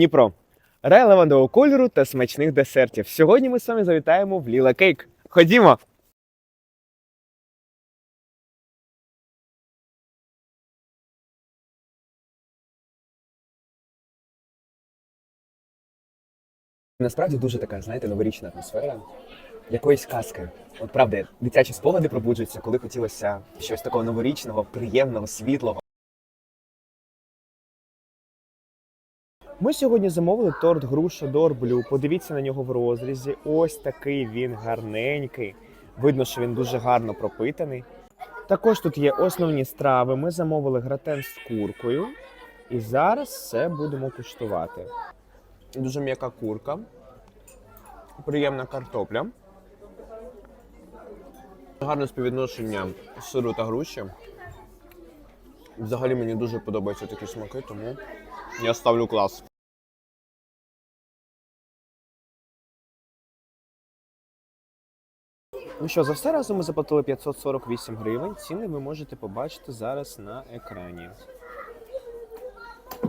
Дніпро. Рай лавандового кольору та смачних десертів. Сьогодні ми з вами завітаємо в Ліла Кейк. Ходімо! Насправді дуже така, знаєте, новорічна атмосфера. Якоїсь казки. От правда, дитячі спогади пробуджуються, коли хотілося щось такого новорічного, приємного, світлого. Ми сьогодні замовили торт груша Дорблю. Подивіться на нього в розрізі. Ось такий він гарненький. Видно, що він дуже гарно пропитаний. Також тут є основні страви. Ми замовили гратен з куркою. І зараз все будемо куштувати. Дуже м'яка курка, приємна картопля. Гарне співвідношення сиру та груші. Взагалі мені дуже подобаються такі смаки, тому я ставлю клас. Ну що, за все разом ми заплатили 548 гривень. Ціни ви можете побачити зараз на екрані.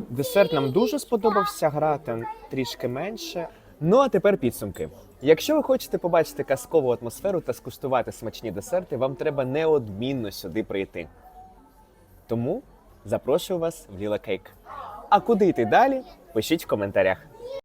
Десерт нам дуже сподобався, грати трішки менше. Ну а тепер підсумки. Якщо ви хочете побачити казкову атмосферу та скуштувати смачні десерти, вам треба неодмінно сюди прийти. Тому запрошую вас в Ліла Кейк. А куди йти далі? Пишіть в коментарях.